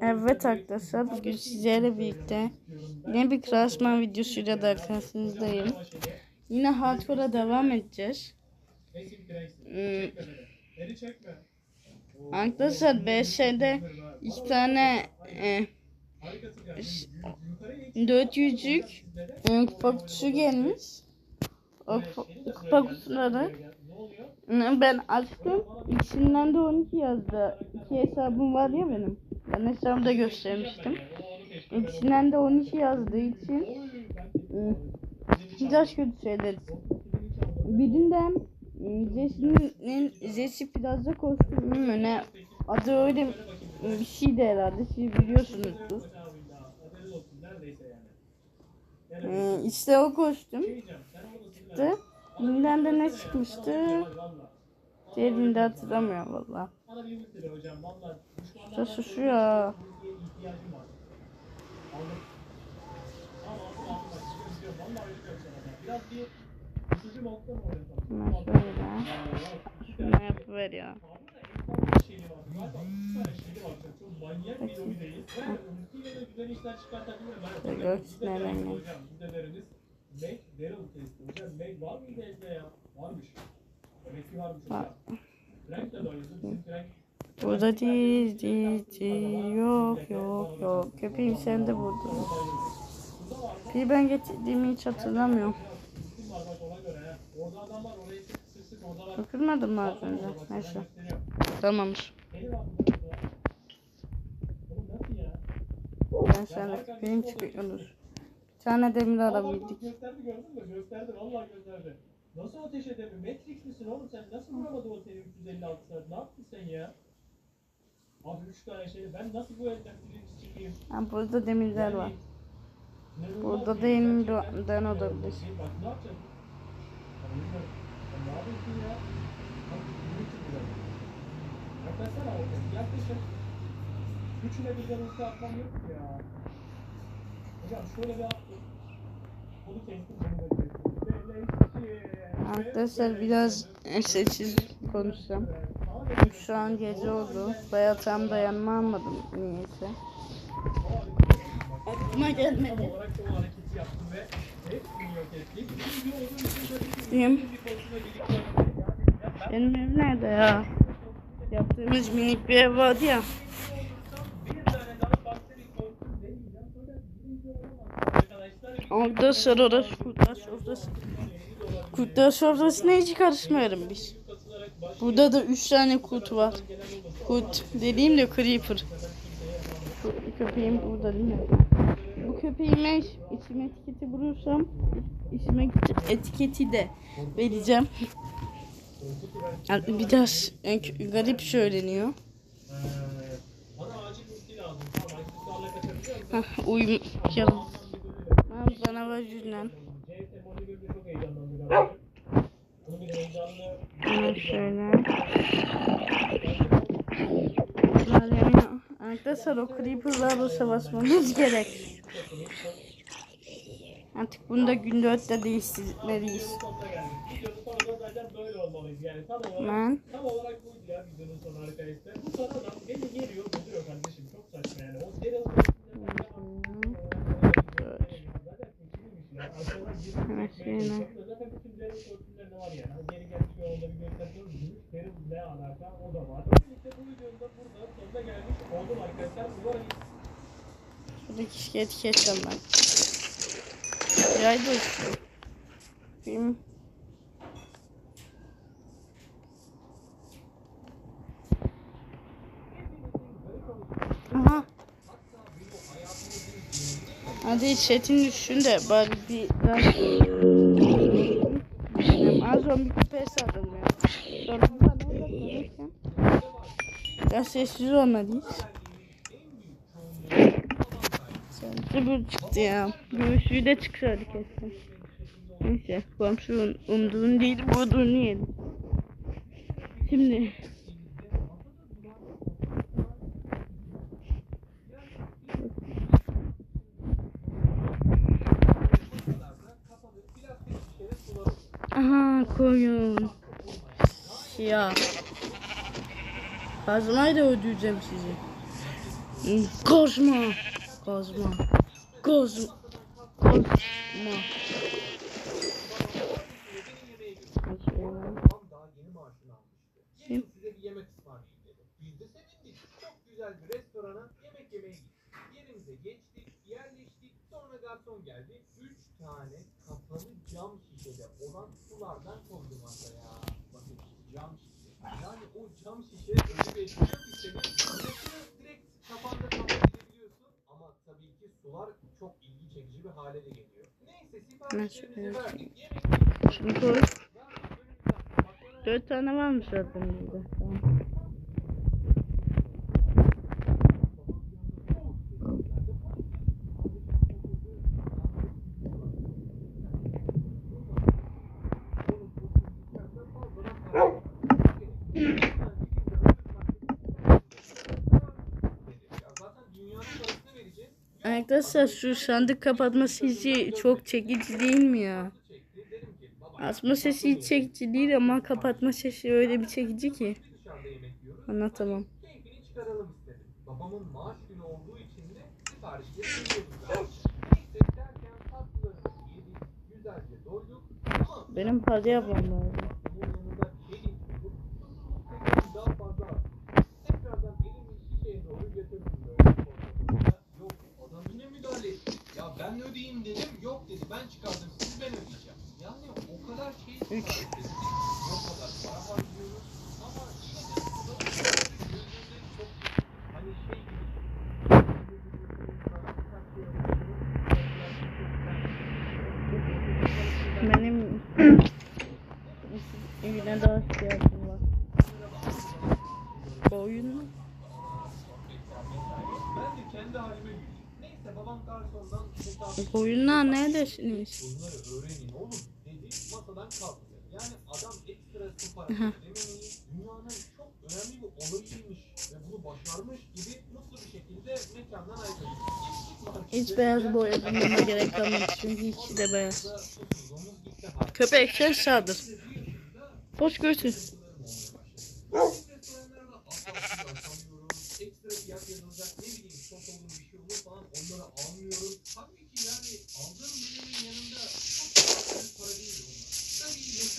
Evet arkadaşlar bugün sizlerle birlikte yine bir Krasman videosuyla da karşınızdayım. Yine hardcore'a devam edeceğiz. Hmm. Arkadaşlar BS'de iki tane e, ş- 400'lük e, kupa kutusu gelmiş. O kupa- kutuları ben açtım. İkisinden de 12 yazdı. İki hesabım var ya benim. Ben hesabımda göstermiştim. İkisinden de 12 yazdığı için e, biraz kötü şeyler. Birinden Jesse'nin Jesse Plaza kostümü mü ne? Adı öyle bir şeydi herhalde. Siz biliyorsunuzdur. E, işte o kostüm çıktı. Birinden de ne çıkmıştı? Diğerini de valla. Şurası şu ya. Hemen şöyle. Şunu yapıver ya. Şöyle göksün nereden geldi. Bak. Burada değil, değil, değil. Yok, yok, yok. Köpeğim sen de burada. Bir ben getirdiğimi hiç hatırlamıyorum. Bakılmadı mı az önce? Neyse. Tamamdır. Ben sana köpeğim çıkıyoruz. Tane demir alabildik. Gösterdi gördün mü? Gösterdi vallahi gösterdi. Nasıl ateş edemiyor? Matrix misin oğlum sen? Nasıl vuramadın o seni 356 saat? Ne yaptın sen ya? Abi 3 tane şey. Ben nasıl bu elden birinci çıkayım? Ha, burada demirler var. İnanılmaz Burada da gerçekten. olabilir. Şey, Bak ne yapacaksın? Ya o yüzden- Ya Ne yapıyorsun ya? Bak. Yaklaşsana oraya. Yaklaşın. Üçüne birden ulti atmam yok ya? Arkadaşlar biraz sessiz konuşacağım. Şu an gece oldu. Bayağı tam dayanma almadım niyeyse. Aklıma gelmedi. birlikte Benim ev nerede ya? Yaptığımız minik bir ev vardı ya. bir tane daha bakteri korkum deneyeceğim. Fakat birinci olamaz arkadaşlar. Orada sarı kurtlar sofrası. Kurtlar sofrasına hiç karışmıyorum biz. Burada da 3 tane kurt var. Kurt dediğim de creeper. Bu köpeğim burada değil mi? Bu köpeğime isim etiketi bulursam isim etiketi de vereceğim. Yani biraz e, garip söyleniyor. Hah, uyumayalım. Ha, canavar yüzünden. Hemen şöyle. Arkadaşlar o creeper'larla savaşmamız gerek. Artık bunu da gün dörtte değiştirmeliyiz. sonuna geldik. Videonun sonu da zaten böyle olmalıydı. Yani tam olarak, Ben tam olarak buydu ya videonun sonu arkadaşlar. Bu son adam beni geliyor, bozuyor kardeşim. Çok saçma yani. O Daryl Zaten seçilmiş ya. Arkadan girip Evet, çekmeye yine. çalışıyor. Zaten bütün Daryl kostümlerinde var yani. Hani geri gelmiş ve onda bir gösteriyoruz. Gümüş Daryl ne alaka o da var. İşte bu videonun da burada sonuna gelmiş oldum arkadaşlar. Umarım şuradaki şikayet keseceğim ben. Yaydı uçtu. Film. Aha. Hadi setin düşsün de bari bir Benim az zombi köpeğe sardım ya. Sonra. Biraz sessiz olmalıyız. Zıbır çıktı ya. Göğsüyü de çıksaydı kesin. Neyse komşunun umduğunu değil vurduğunu yedim. Şimdi Aha koyun. Ya. Kazmayla öldüreceğim sizi. Kozma. Kozma. Kozma. Kozma. Babam daha yeni maaşını almıştı. Gelin size bir yemek ısmarlayayım dedi. Biz de sevindik. Çok güzel bir restorana yemek yemeye gittik. Yerimize geçtik, yerleştik. Sonra garson geldi. Üç tane kapalı cam şişede olan sulardan koydu masaya. Bakın cam şişe. Yani o cam şişe seni. Nefesini direkt kafanda kapatabiliyorsun. Ama tabii ki sular çok ilgi çekici bir hale geliyor. Neyse koy. Dört tane varmış zaten burada. Tamam. Arkadaşlar şu sandık kapatma sesi çok çekici değil mi ya? Açma sesi hiç çekici değil ama kapatma sesi öyle bir çekici ki. Anlatamam. Benim parça yapmam lazım. bunun yanında yedik bulduk. Tekrar daha fazla arttı. Tekrardan elimi şişeye doğru götürdüm böyle. portakalda. Yok adam yine müdahale etti. Ya ben ödeyeyim dedim. Yok dedi ben çıkardım siz ben ödeyeceğim. Yani o kadar şey. O kadar para harcıyoruz. Ama yine de bunların gözünde çok hani şey gibi. Benim evine daha ihtiyacım var. Oyun mu? Ben de kendi halime gülüyorum. Neyse babam garsondan hesabı Oyunlar neredesiniz? Bunları öğrenin oğlum dedi masadan kalktı. Yani adam ekstra su parası ödememeyi dünyanın çok önemli bir olayıymış ve bunu başarmış gibi mutlu bir şekilde mekandan markete. Hiç beyaz boya bulmama gerek kalmadı çünkü içi de beyaz. Köpek sen sağdır. Hoş görsün.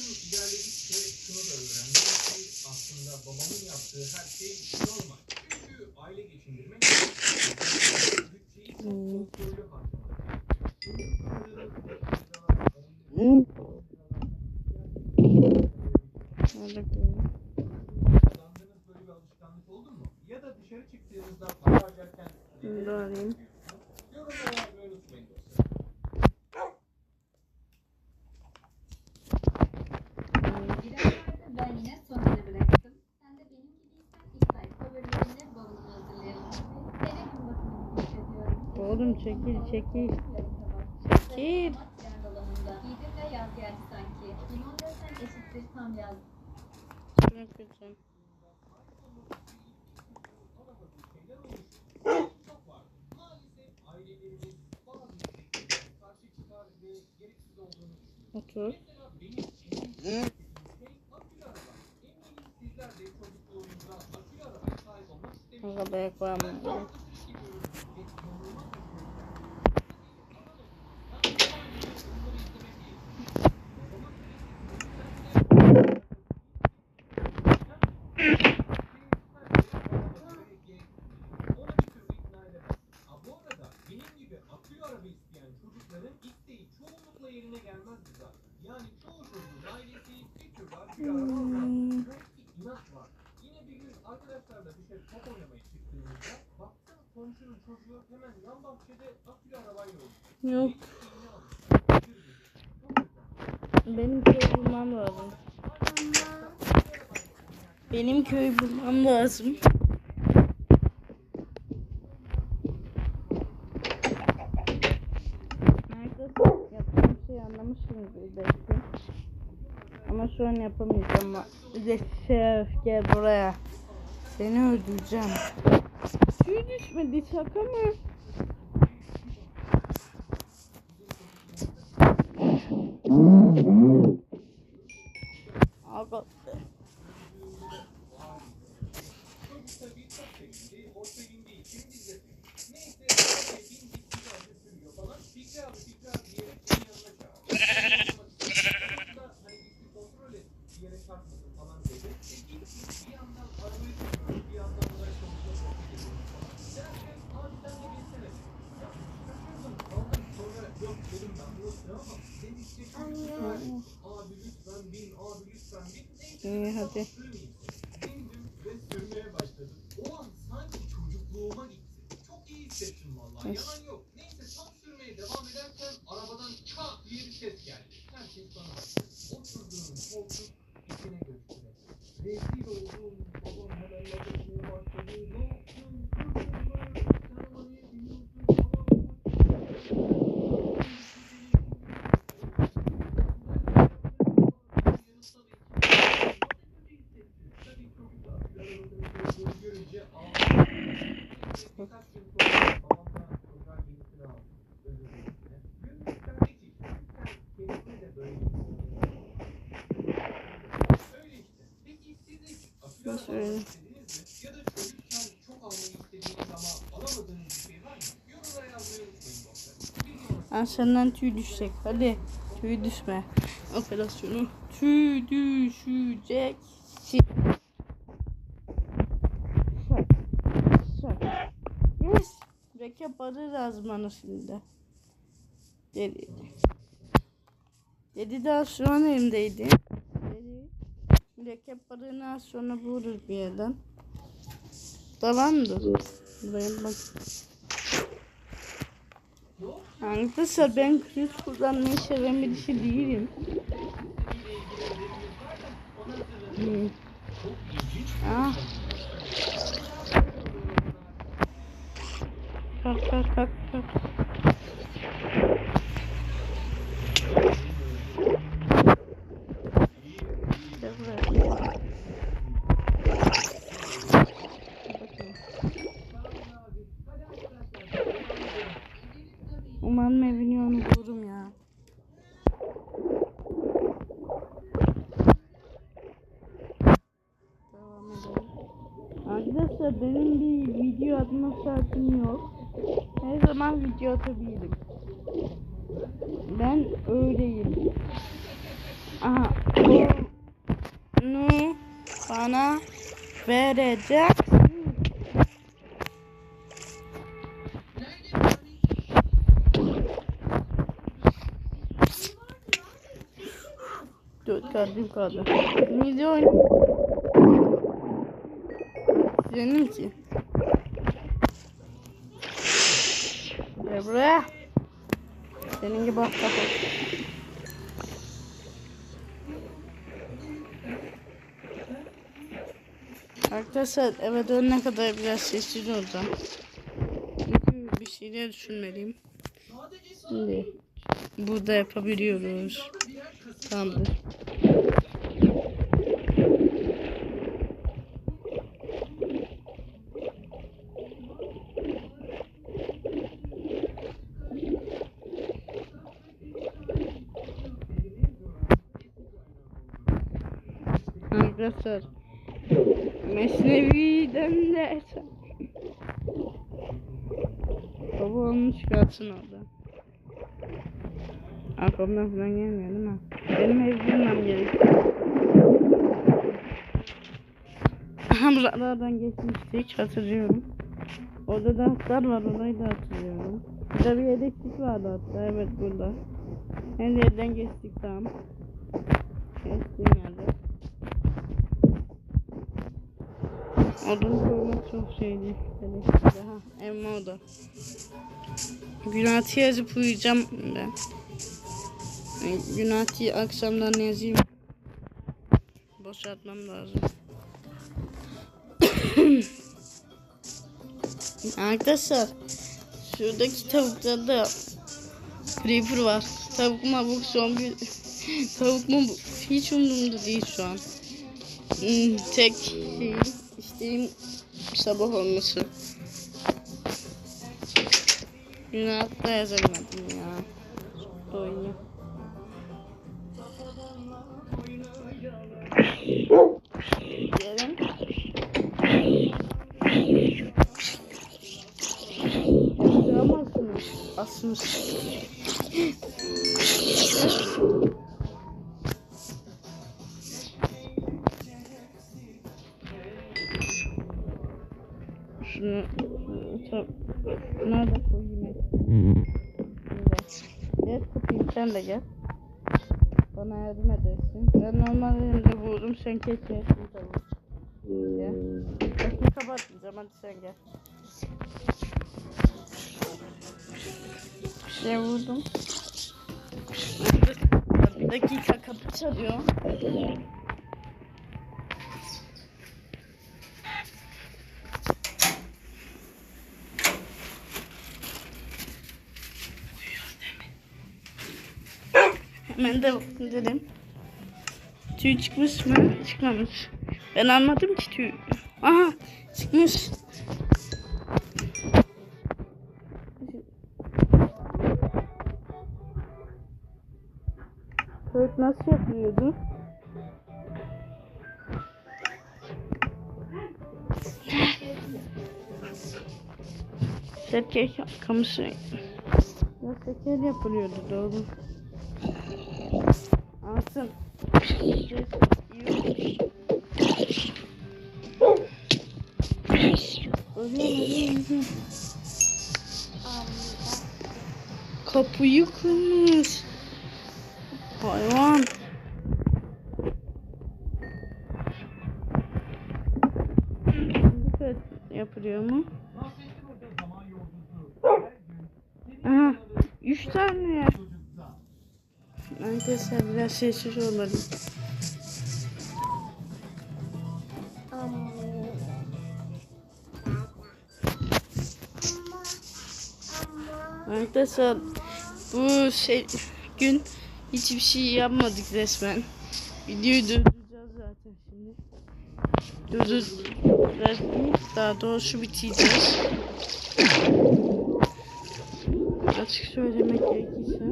Yaşım ilerledikçe şunu da öğrendim ki aslında babamın yaptığı her şey normal. Çünkü aile geçindirmek bütçeyi kontrollü. Kazandığınız böyle bir alışkanlık oldu mu? Ya da dışarı çıktığınızda para harcarken Bunu da alayım. Yorumlara yazmayı unutmayın dostlar. Birazlarda ben yine sonuna bıraktım. Sen de benim gibiysen ilk sayfa bölümüne bavulumu hazırlayalım. Seni gün bakımını hissediyorum. Oğlum çekil çekil. Yarın sabah. Çekil. Mat yer dolabında. Giydim ve yaz geldi sanki. Limon desen eşittir tam yaz. Şunu kıracağım. Çok var. Maalesef ailelerimiz bazı isteklerine karşı çıkar ve gereksiz olduğunu düşünüyor. Otur. Mesela benim en büyük şey akülü araba. Eminim sizler de çocukluğunuzda akülü arabaya sahip olmak istemişsiniz. Arabaya koyamam. Bu arada benim gibi akülü araba isteyen çocukların isteği çoğunlukla yerine gelmez zaten. Yani çoğu çocuğun ailesi bir türlü akülü araba almaz. Çünkü inat var. Yine bir gün arkadaşlarla dışarı top oynamaya çıktığımızda baktım komşunun çocuğu hemen yan bahçede akülü arabayla oynuyor. Yok. Benim isteğimi almış. Bir dedi. Çok güzel. Benim köy bulmam lazım. Benim köy bulmam lazım. Yaptığım şeyi anlamışsınızdır belki. Ama şu an yapamayacağım. Şef gel buraya. Seni öldüreceğim. Suyu düşmedi şaka mı? Aga. Çocuk tabii çok sevindi. O sevindiği için biz de İyi hadi. ve sürmeye başladım. O an sanki çocukluğuma gitti. Çok iyi hissettim vallahi. Yes. Yalan yok. Neyse tam sürmeye devam ederken arabadan çat diye bir ses geldi. Herkes bana baktı. Oturduğum koltuk içine göçtü. Rezil oldum. Babam hemen laf etmeye başladı. Ne yaptın? Kırdın mı? Sen ama niye biliyorsun? Görünce ağladım. Birkaç gün sonra babamla çocuğa yenisini aldım. Özür dilerim. Günlükten hiç hiç. Sen kendine de böyle Öyle işte. Peki siz hiç akülü Nasıl araba öyle? istediniz mi? Ya da çocukken çok almayı istediğiniz ama alamadığınız bir şey var mı? Yorumlara yazmayı unutmayın dostlarım. Videomu Ha, senden tüy düşecek. Hadi. Tüy düşme. Operasyonu tüy düşecek. Şak. Yes. Rekap adı lazım bana şimdi. Dedi. Dedi daha şu an elimdeydi. Rekap adını az sonra buluruz bir yerden. Tamamdır. Buraya bak. Arkadaşlar ben kriz kullanmayı seven birisi değilim. Hmm. Ah. Kalk kalk kalk kalk. Gel buraya. Umarım evini yolunu bulurum ya. Devam edelim. Arkadaşlar benim bir video atma saatim yok. Her zaman video atabilirim. Ben öyleyim. Aha. Onu bana verecek. Dört kalbim kaldı. Video oyna. Senin ki. Gel buraya. Senin gibi ahtapot. Arkadaşlar eve dönene kadar biraz sessiz olacağım. Çünkü bir şeyler düşünmeliyim. Şimdi burada yapabiliyoruz. Tamamdır. Arkadaşlar Mesnevi'den de Baba onu çıkartsın orada. Arkamdan falan gelmiyor değil mi? Benim ev bilmem gerekiyor. Buralardan geçmiştik hatırlıyorum. Orada da hatlar var orayı da hatırlıyorum. Burada bir yedeklik vardı hatta evet burada. Her yerden geçtik tamam. Geçtiğim yerde. Odunu koymak çok şeydi. Yedeklikte ha evim orada. Günahı yazıp uyuyacağım ben. Günahı akşamdan yazayım. Boşaltmam lazım. Arkadaşlar şuradaki tavuklarda creeper var. Tavuk mavuk zombi tavuk mu hiç umurumda değil şu an. Hmm, tek şey isteğim sabah olması. Günah da yazamadım ya. Çok da oynuyor. Gelin. Sığamazsınız. Asmış. Sen de gel. bana yardım edersin. Ben normal elimde vurdum sen kesersin tavuğu. Gel. Kapıyı kapatmayacağım hadi sen gel. Bir şey vurdum. Bir dakika kapı çalıyor. Hemen de dedim. Tüy çıkmış mı? Çıkmamış. Ben anladım ki tüy. Aha çıkmış. Evet nasıl yapılıyordu? Şeker kamışı. Ya şeker yapılıyordu doğru. Alsın. Kapıyı kırmış. Hayvan. Dikkat yapılıyor mu? Nasrettin Hoca zaman yolcusu. Her gün Aha. Üç tane. çocukta. Arkadaşlar biraz sessiz olalım. Arkadaşlar bu şey gün hiçbir şey yapmadık resmen. Videoyu durduracağız zaten şimdi. Değil, daha doğrusu bitireceğiz. Açık söylemek gerekirse.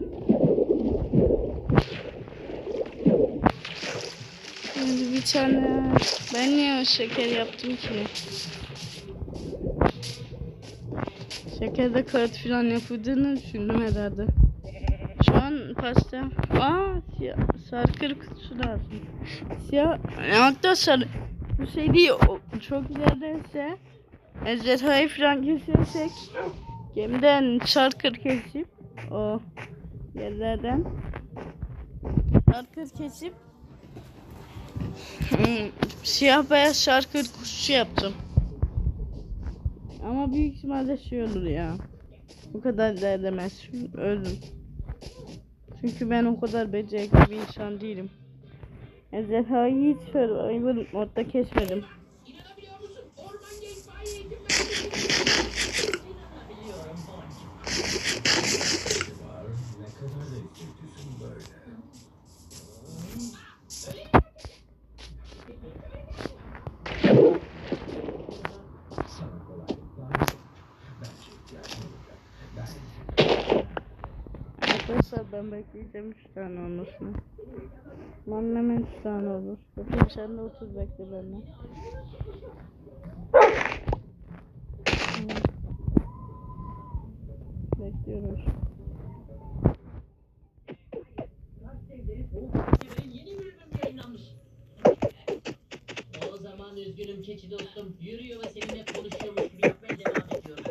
Şimdi bir tane ben niye şeker yaptım ki? Şekerde kağıt falan yapıldığını düşündüm herhalde. Şu an pasta... Aa siyah, sarkır kutusu lazım. Siyah... Hatta sarı... Bu şey değil, çok ilerideyse... Ejderhayı falan kesersek... Gemiden şarkır kesip... O... Yerlerden... Şarkır kesip... Hmm, siyah beyaz şarkır kuşu yaptım. Ama büyük ihtimalle şey olur ya. Bu kadar da edemez. Öldüm. Çünkü ben o kadar becerikli bir insan değilim. Ejderhayı hiç Survivor modda kesmedim. Ben bekleyeceğim 3 tane olmasını. Hemen 3 tane olur. Bakayım sen de 30 bekle benden. Bekliyoruz. O zaman üzgünüm keçi dostum. Yürüyor ve seninle konuşuyormuş gibi yapmaya devam ediyorum.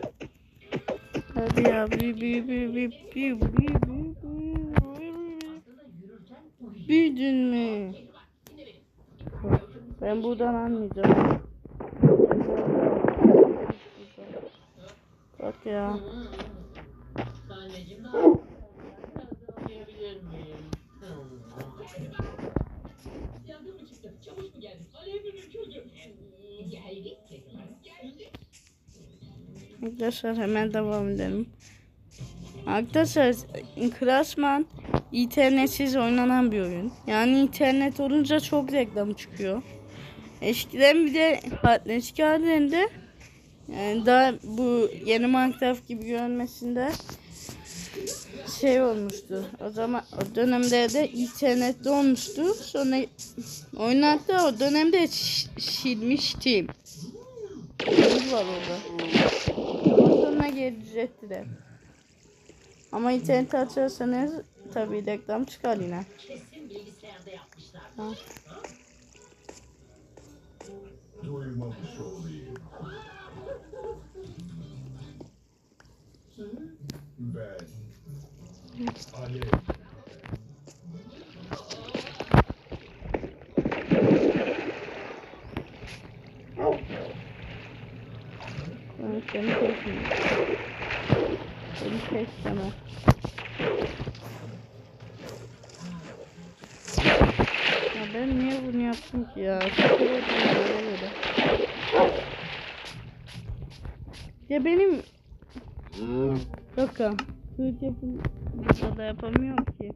Hadi ya büyü büyü büyü büyü büyü büyü Gördün mü? Ben buradan almayacağım. Bak ya. Arkadaşlar hemen devam edelim. Arkadaşlar Klasman internetsiz oynanan bir oyun. Yani internet olunca çok reklam çıkıyor. Eskiden bir de eski halinde yani daha bu yeni Minecraft gibi görünmesinde şey olmuştu. O zaman o dönemde de internette olmuştu. Sonra oyun hatta o dönemde silmiştim. Var orada. Ondan sonra geri düzelttiler. Ama internet açarsanız tabi reklam çıkar yine. Kesin bilgisayarda yapmışlar. Ha. Duymamış olayım. ben. Alev. Evet, beni korkmuyor. Kesleme. Ya ben niye bunu yaptım ki ya? Böyle. Ya benim... Bakın. Hırt yapım... Burada da yapamıyorum ki.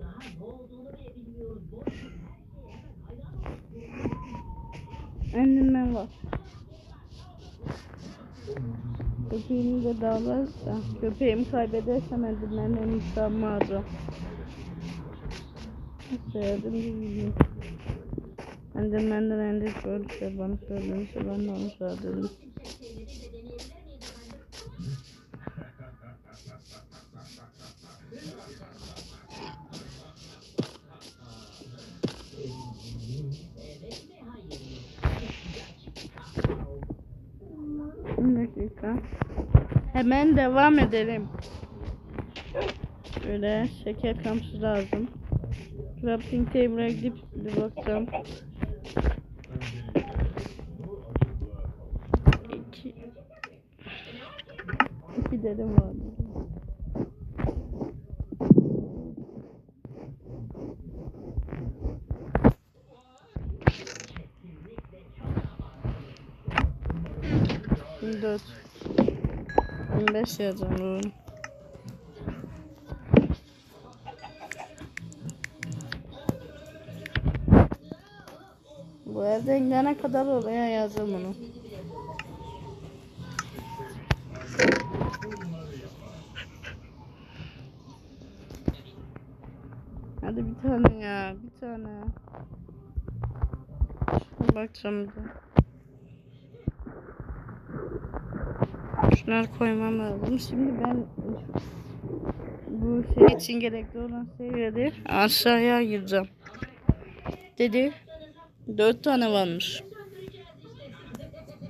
Daha ne olduğunu bile bilmiyoruz. Boş ver. Her şeye hemen hayran ol. Enderman var. Köpeğimi de dağlarsa, köpeğimi kaybedersem Enderman'den intikamımı alacağım. Sevdim bilmiyorum. Enderman'den Ender gördükçe bana söylemişse ben de onu söyledim. Bir dakika. Hemen devam edelim. Böyle şeker kamçı lazım. Crafting table'a gidip bir bakacağım. İki. İki dedim vardı. Dört. Yirmi beş yazacağım doğru. Bu evden gidene kadar oraya yazacağım onu. Hadi bir tane ya, bir tane. Şuna bakacağım bir Şunları koymam lazım. Şimdi ben bu şey için gerekli olan şeyleri aşağıya gireceğim. Dedi. Dört tane varmış.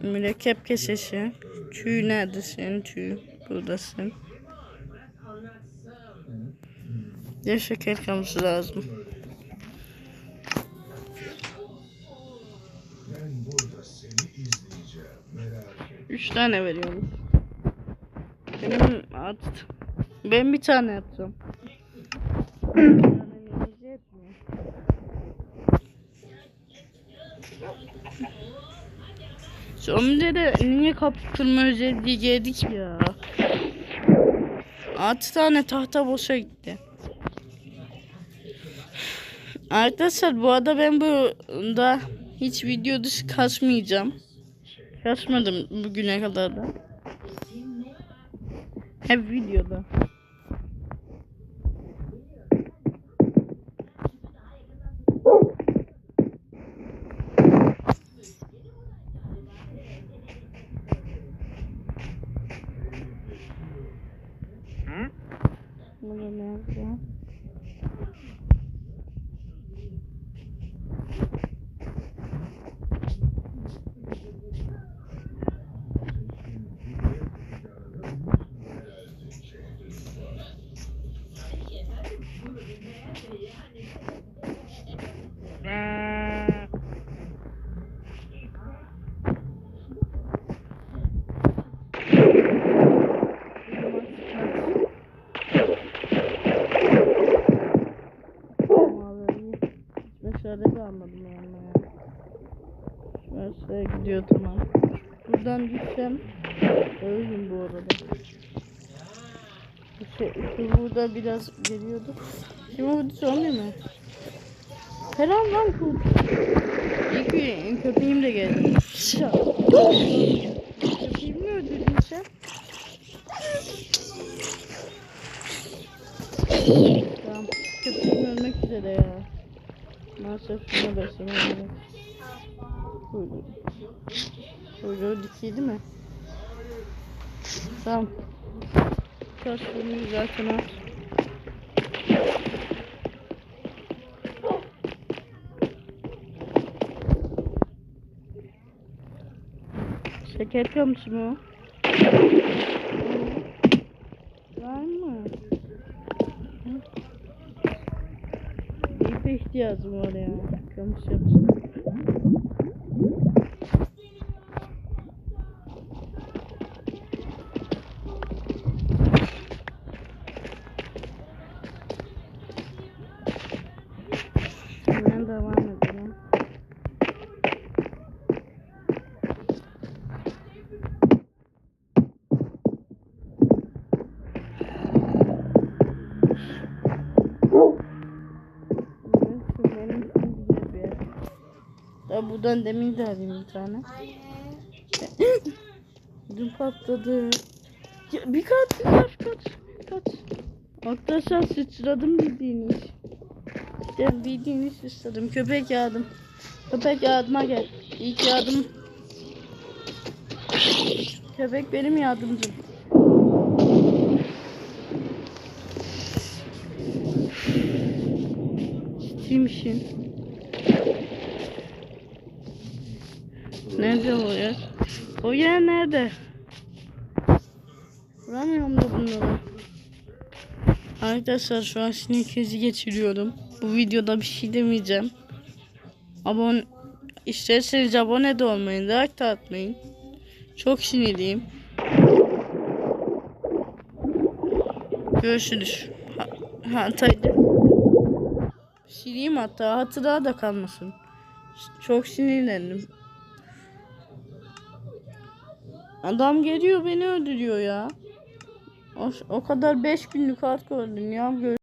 Mürekkep kesesi. Tüy neredesin? Tüy. Buradasın. Bir şeker kamışı lazım. Üç tane veriyormuş. Benim at. Ben bir tane etmiyor. Zombilere niye kaptırma özelliği geldik ya? Altı tane tahta boşa gitti. Arkadaşlar bu arada ben burada hiç video dışı kasmayacağım. Kasmadım bugüne kadar da. Hep videoda. Burada ne yapacağım? Meşale de almadım yanıma ya. Meşale gidiyor tamam. Buradan düşsem ölürüm bu arada. Şey, şu burada biraz geliyordu. Şimdi bu zombi mi? Herhalde lan bu. İyi ki köpeğim de geldi. Köpeğimi mi öldürdün sen? Tamam. Köpeğim ölmek üzere ya. Maalesef şuna beslemeyi Kuyruğu. Kuyruğu dikiydi mi? Tamam. Kaslarını zaten at. Şeker kamışı mı? Var mı? Peki. ihtiyacım var ya. Kamış yapacağım. Buradan demin de alayım bir tane. Dün patladı. Ya bir kat, bir kat, kaç, kaç. Arkadaşlar sıçradım bildiğiniz. İşte bildiğiniz sıçradım. Köpek yağdım. Köpek yardıma gel. İlk yardım. Köpek benim yardımcım. Ciddiymişsin. Nerede o yer? O yer nerede? Vuramıyorum da bunları. Arkadaşlar şu an sinir krizi geçiriyorum. Bu videoda bir şey demeyeceğim. Abone İsterseniz abone de olmayın, like de atmayın. Çok sinirliyim. Görüşürüz. Ha, Hatay'da. Sileyim hatta hatıra da kalmasın. Çok sinirlendim. Adam geliyor beni öldürüyor ya. O, o kadar 5 günlük hardcore dünya gör.